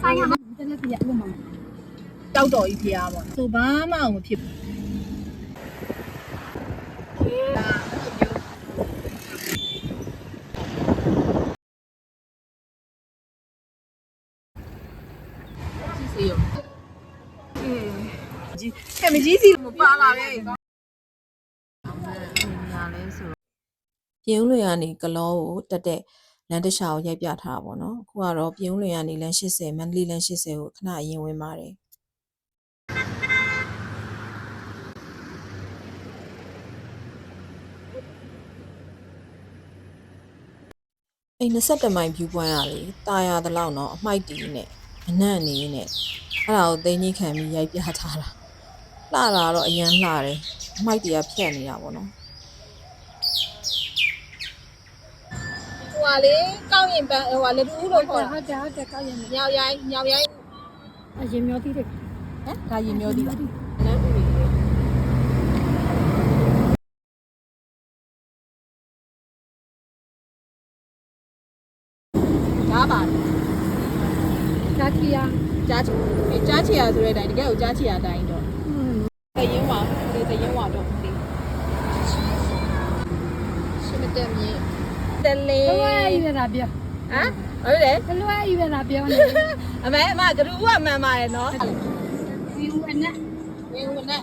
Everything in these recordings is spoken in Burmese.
ဆိုင်ရမှာတလက်ပြရလို့မှာတောက်တော်ကြီးဖျားပေါ့နော်ဆိုဘာမှမဖြစ်ဘူးစီရောကြီးကဲမကြီးစီမပါလာပဲညာလဲဆိုတော့ပြင်ဦးလွင်ကနေကလောကိုတက်တဲ့ လမ်းတစ်လျှောက်ရိုက်ပြထားတာပေါ့နော်အခုကတော့ပြင်ဦးလွင်ကနေလမ်း80မန္တလေးလမ်း80ကိုခဏအရင်ဝင်ပါတယ်အဲ့21မိုင် view point ကလေတာယာတလောက်တော့အမိုက်တီးနဲ့အနံ့နေနဲ့အဲ့ဒါကိုသိန်းကြီးခံပြီးရိုက်ပြထားတာလှတာတော့အရန်လှတယ်အမိုက်တီးကဖြတ်နေတာပေါ့နော် ဟိုကလေကောက်ရင်ပန်းဟိုကလက်တူးလို့ခေါ်တာဟုတ်တယ်ဟုတ်တယ်ကောက်ရမယ်ညောင်ရိုင်းညောင်ရိုင်းအရင်မျိုးတီးတယ်ဟမ်ဒါရင်မျိုးဒီလားလမ်းဦးဒါပါဒါကီယာကြားချေကြားချေရဆိုတဲ့အတိုင်းတကယ်ကိုကြားချေရအတိုင်းတော့อืมတရင်ဝါဒီတရင်ဝါတော့ဒီရှင်းတဲ့မြေ တလေဘယ်လိုယူရတာပြောဟမ်ဟုတ်တယ်ဘယ်လိုယူရတာပြောနေအမေအမကရူကမှန်ပါတယ်နော်ဒီဦးအနဲ့ဝင်ဝင်နဲ့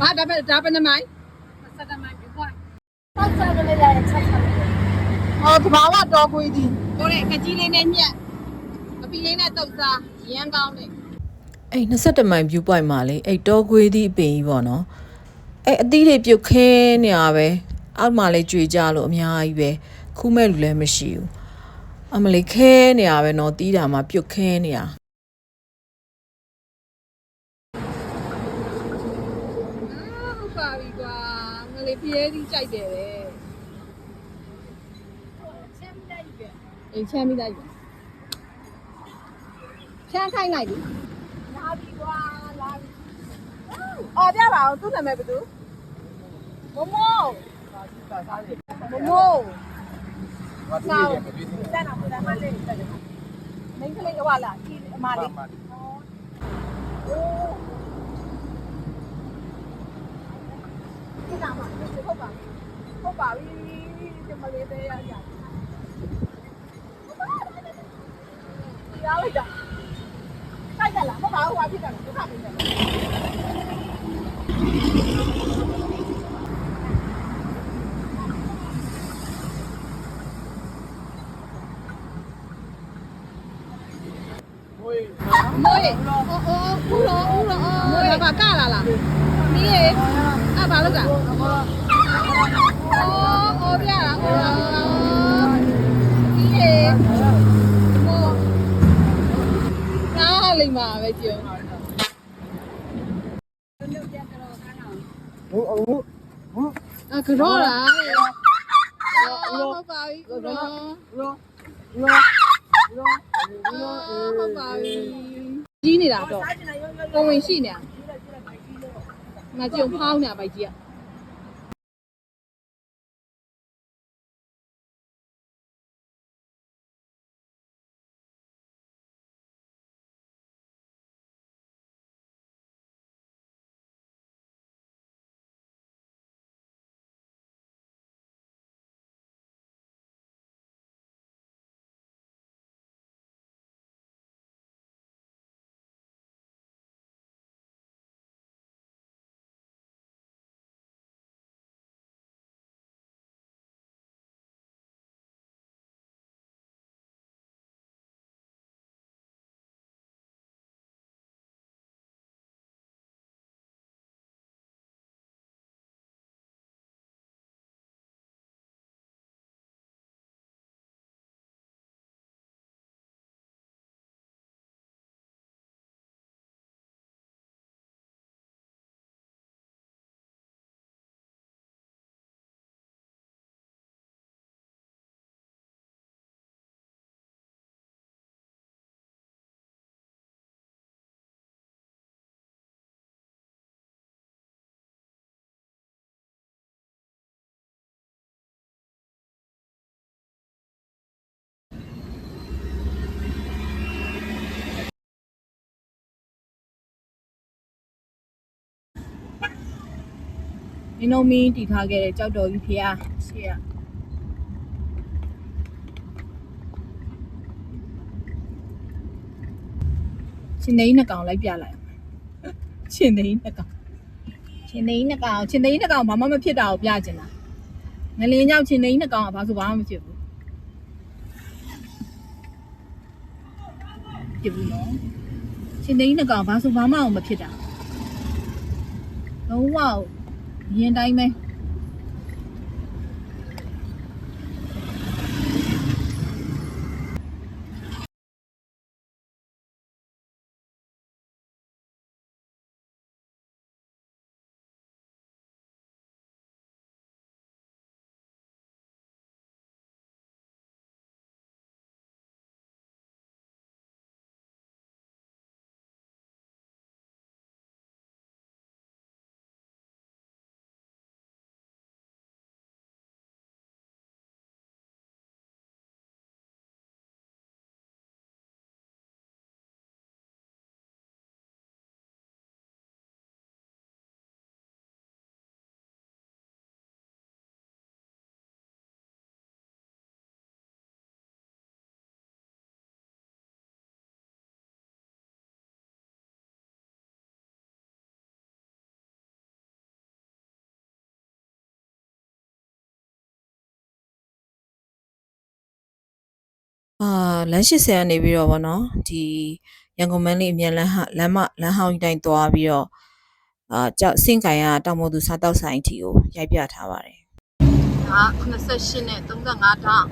ဘာဒါပဲဒါပဲနမိုင်းစက်တမိုင်းပြပွားပေါက်စားကလေးလည်းချက်ချက်ဟောတဘာဝတော်ခွေးသည်ကိုတဲ့ကကြီးလေးနဲ့ညက်အပီလေးနဲ့တုတ်စားရမ်းကောင်းတယ်အဲ့21မိုင် view point မှာလေအဲ့တောခွေးသည့်အပင်ကြီးပေါ့နော်အဲ့အသီးတွေပြုတ်ခဲနေရပဲအောက်မှာလေကြွေကြလို့အများကြီးပဲ ခူးမဲ့လူလည်းမရှိဘူးအမလေးခဲနေရပဲနော်တီးတာမှာပြုတ်ခဲနေရဟုတ်ပါပြီကွာငလေးပြဲသီးကြိုက်တယ်ပဲအိမ်ချမ်းမိလိုက်ပြီချမ်းခိုင်းလိုက်ပြီလာပြီကွာလာပြီအော်ပြပါအောင်သူ့နာမည်ဘယ်သူမမိုးမမိုး ဆောင်းတန်းအောင်တန်းမလေးတက်တယ်မင်းကလေးကဝလာဒီအမလေးအိုးဒီကမှာဟုတ်ပါဟုတ်ပါပြီဒီမလေးသေးရရရောက်ကြတိုက်ကြလားမပါဘူးဟာဖြစ်တယ်ဒုက္ခဖြ Mười. Ờ ờ, u lô u lô. Mười bà cả là là. Đi. À bà lúc à. Ờ ờ bia là ô là. Đi ấy. Mô. Ra lì mà về chiều. Mu mu mu. À cứ đó là. Lo lo lo lo lo lo ဟုတ်ပါပြီကြီးနေတာတော့ပုံဝင်ရှိနေတာငါကြုံဖောင်းနေတာဗိုက်ကြီးอ่ะ လုံးမင်းတည်ထားခဲ့တဲ့ကြောက်တော်ကြီးဖះရှေ့ကချင်းသိန်းနှစ်ကောင်လိုက်ပြလိုက်ချင်းသိန်းနှစ်ကောင်ချင်းသိန်းနှစ်ကောင်ချင်းသိန်းနှစ်ကောင်ဘာမှမဖြစ်တာကိုပြချင်တာငလင်းကြောက်ချင်းသိန်းနှစ်ကောင်ကဘာဆိုဘာမှမဖြစ်ဘူးဖြစ်ဘူးနော်ချင်းသိန်းနှစ်ကောင်ဘာဆိုဘာမှမဖြစ်တာလုံးဝ ရင်တိုင်းပဲ လမ်း80ကနေပြီးတော့ဗောနော်ဒီရန်ကုန်မန်းလေးအမြန်လမ်းဟာလမ်းမလမ်းဟောင်းကြီးတိုင်းသွားပြီးတော့အာကြောက်စင့်ကန်ရတောင်ပေါ်သူစားတောက်ဆိုင်အထီကိုရိုက်ပြထားပါတယ်ဒါ28နဲ့35ထောင်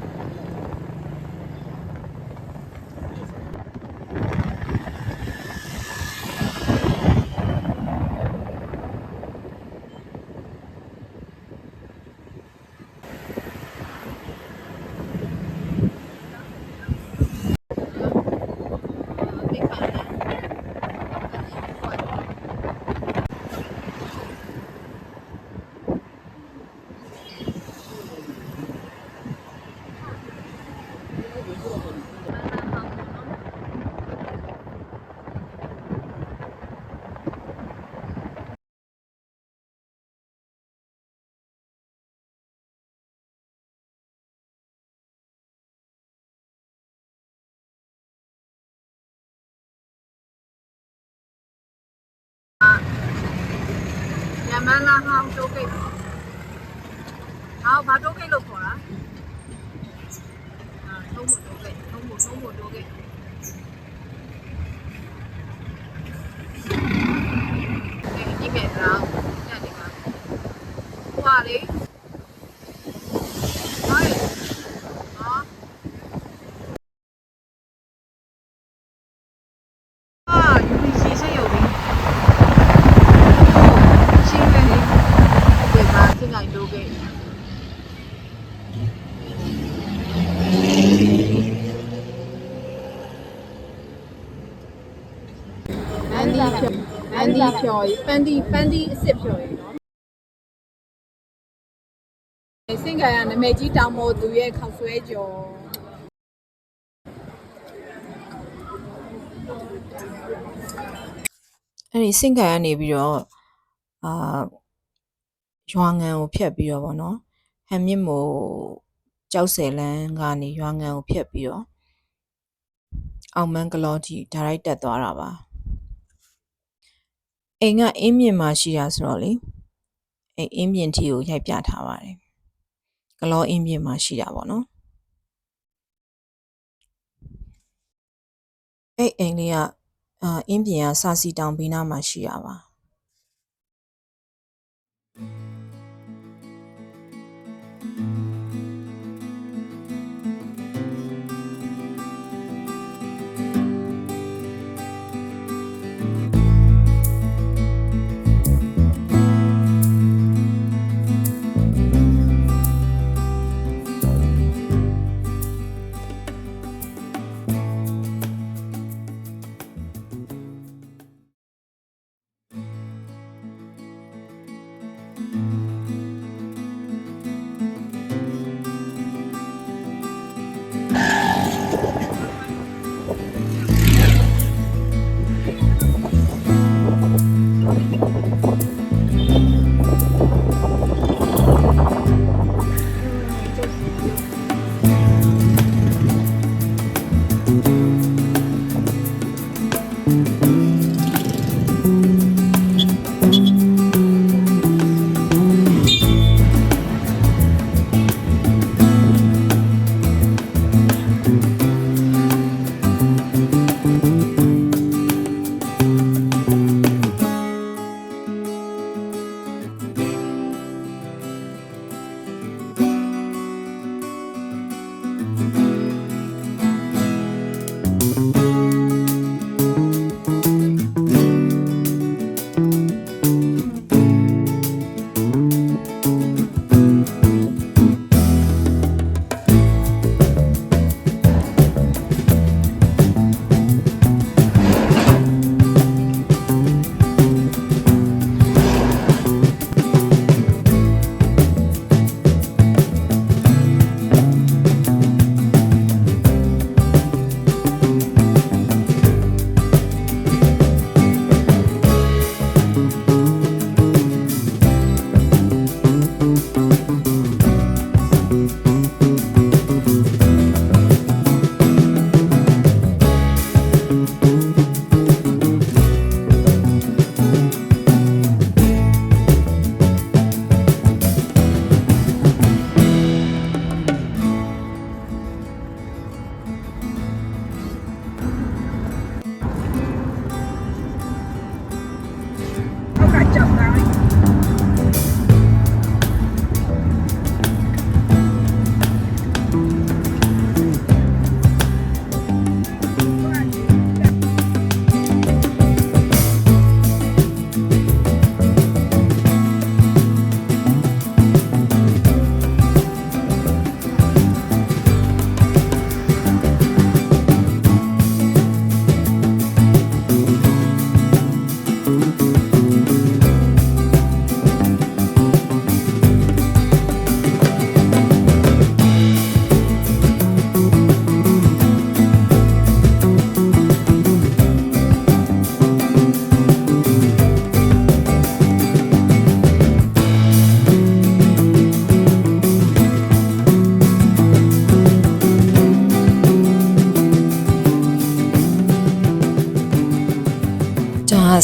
ရ မန်လာဟောင်းတိုးကိတ်ဟောဘာတိုးကိတ်လို့ခေါ်တာအာထုံးဖို့တိုးကိတ်ထုံးဖို့ထုံးဖို့တိုးကိတ်ဒီမဲ့တော့ညနေမှာဟွာလေ ပန်းဒီဖြောပန်းဒီပန်းဒီအစ်စ်ဖြောရယ်နော်စင်ကရနမေကြီးတောင်မို့သူရဲ့ခောက်ဆွဲကြော်အဲ့ဒီစင့်ကန်ကနေပြီးတော့အာရွာငံကိုဖြတ်ပြီးတော့ဗောနော်ဟန်မြင့်မို့ကြောက်စဲလန်းကနေရွာငံကိုဖြတ်ပြီးတော့အောင်မန်းကလောကြီးဒါရိုက်တက်သွားတာပါ အိမ်ကအင်းမြင့်မှာရှိတာဆိုတော့လေအဲ့အင်းမြင့်ထီကိုရိုက်ပြထားပါတယ်ကလောအင်းမြင့်မှာရှိတာဗောနော်အဲ့အိမ်လေးကအာအင်းပြင်ကစာစီတောင်ဘေးနားမှာရှိတာပါ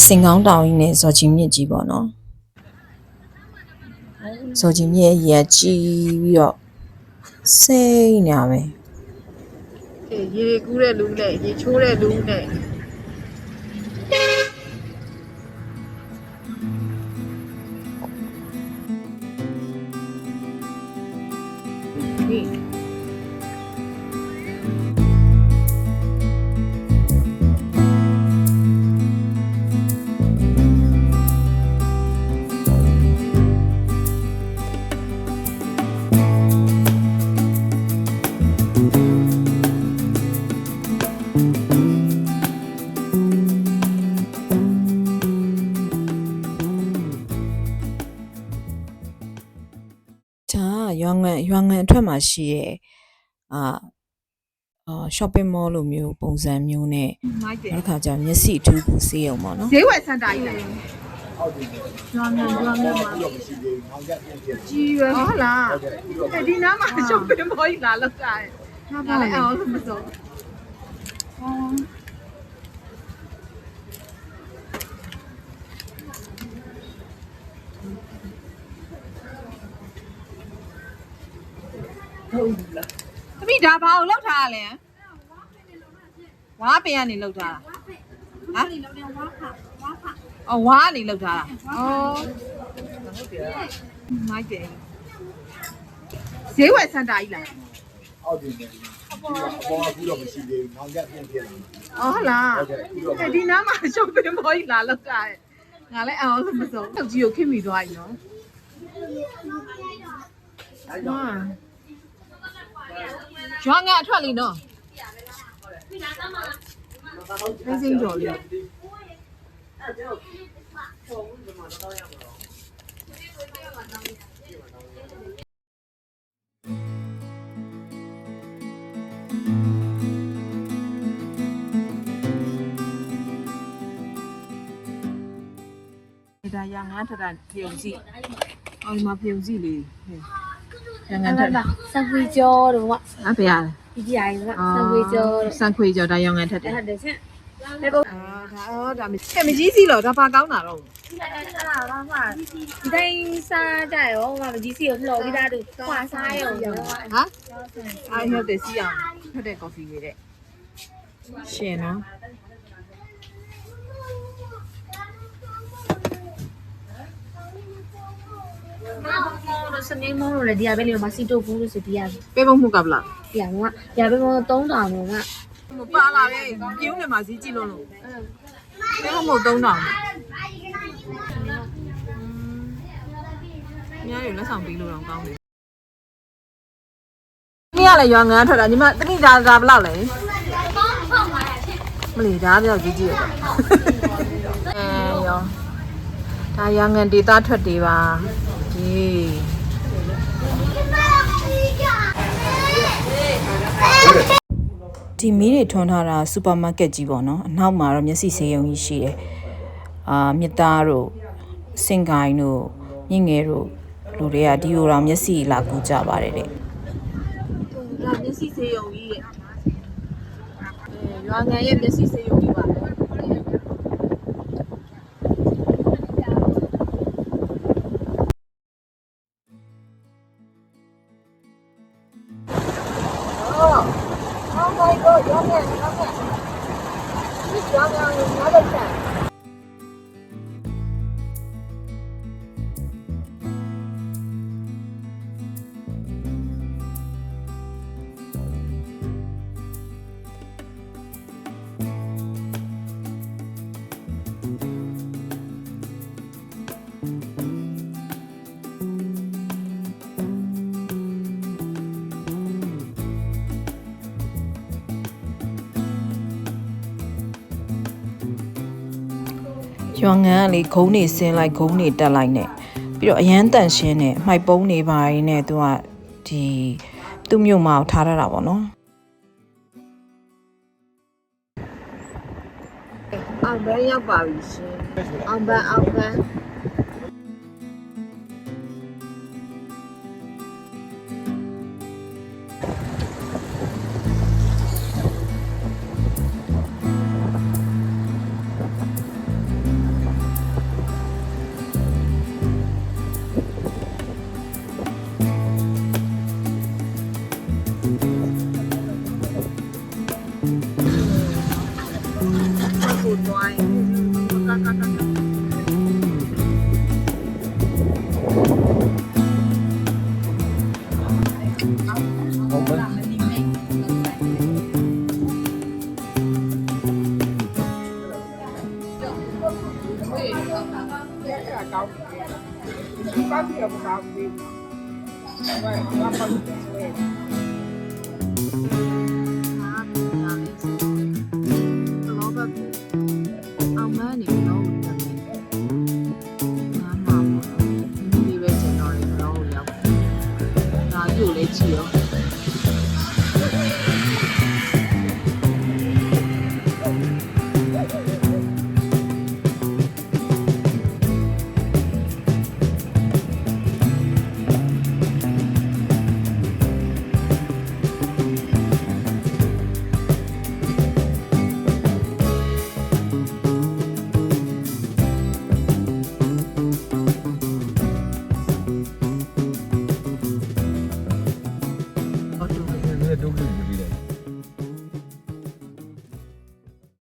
စင်ကောင်းတောင်ကြီးနဲ့ဇော်ကြီးမြစ်ကြီးပေါ့နော်ဇော်ကြီးမြစ်ရဲ့ကြီးပြီးတော့စိတ်နေရမယ်အေးရေကူးတဲ့လူနဲ့ရေချိုးတဲ့လူနဲ့ဒီဒါ ရွာငံရွာငံအထက်မှာရှိရဲ့အာအာ shopping mall လိုမျိုးပုံစံမျိုးနဲ့မိုက်တယ်နောက်တစ်ခါကျမျက်စိအထူးကိုစေးအောင်ပေါ့နော်ဈေးဝယ်စန်တာကြီးလားကျွမ်းနေကျွမ်းနေမှာကြီးရဟုတ်လားအဲဒီနားမှာရှုပ်ပင်ပေါ်ကြီးလာလောက်တာရဲ့ငါလည်းအောင်လို့မစုံ ဟုတ်လားအမိဒါဘာအောင်လောက်ထားရလဲဝါပင်ကနေလောက်ထားတာဟမ်အော်ဝါကနေလောက်ထားတာအော်မိုက်တယ်ဈေးဝယ်စန်တာကြီးလားအောက်တင်တယ်အပေါ်အပေါ်အခုတော့မရှိသေးဘူး။နောက်ကျပြန်ပြန်လာ။အော်ဟုတ်လားဟုတ်ကဲ့အခုတော့အဲဒီနားမှာရှုပ်ပင်ပေါ်ကြီးလာလောက်တာရဲ့ငါလည်းအောင်လို့မစုံထုတ်ကြီးကိုခင်မိသွားပြီနော်ဟာ ကျွမ်းငါအထွက်လीနော်သိစင်းကြော်လေးဒါရငါထထပြုံစီအော်ဒီမှာပြုံစီလေး ရငါထထစံခွေကျော်တို့ကအဖေရလဲဒီကြိုင်ကစံခွေကျော်တို့စံခွေကျော်ဒါရငါထထအဲ့ဒါတည်းချင်းလေဘုအာဒါအော်ဒါမချက်မကြီးစီလို့ဒါပါကောင်းတာတော့အဲ့ဒါကမှဒီတိုင်းစားကြရောငါမကြီးစီကိုလှော်ပြီးသားတို့ခွာစားရောရောဟမ်အာဟုတ်တယ်စီအောင်ထွက်တဲ့ coffee လေးတဲ့ရှင်နော် စနေမောလို့လေဒီကပဲလေမစီတိုဘူးလို့ဆိုဒီကပေးဖို့မှုကဗလားဒီကကဒီကပဲမော3000တော့ကမပါလာပဲပြင်းနေမှာစီကြည့်လို့လို့ပေးဖို့မှု3000ညနေလက်ဆောင်ပေးလို့တော့ကောင်းတယ်นี่ရလေရွာငန်းထွက်တာညီမတတိဒါဒါဘယ်လောက်လဲမလီဒါပြောက်ကြီးကြီးရတော့အဲရောဒါရွာငန်းဒေတာထွက်တွေပါ ဒီဒီမီးတွေထွန်းထားတာစူပါမားကတ်ကြီးပေါ့နော်အနောက်မှာတော့မျက်စိဆေးရုံကြီးရှိတယ်အာမြစ်သားတို့စင်ကိုင်းတို့မြင့်ငယ်တို့လူတွေကဒီလိုတော့မျက်စိလာကူကြပါတယ်တဲ့ဒါမျက်စိဆေးရုံကြီးရဲ့အဲရွာငန်းရဲ့မျက်စိဆေးရုံ ရွာငံကလေဂုံးနေဆင်းလိုက်ဂုံးနေတက်လိုက်နဲ့ပြီးတော့အရန်တန်ရှင်းနဲ့မှိုက်ပုံးနေပါရင်းနဲ့သူကဒီသူ့မြို့မှာထားရတာပေါ့နော်အောင်ဘန်းရောက်ပါပြီရှင်အောင်ဘန်းအောင်ဘန်း ဒါကြိုလေးကြည့်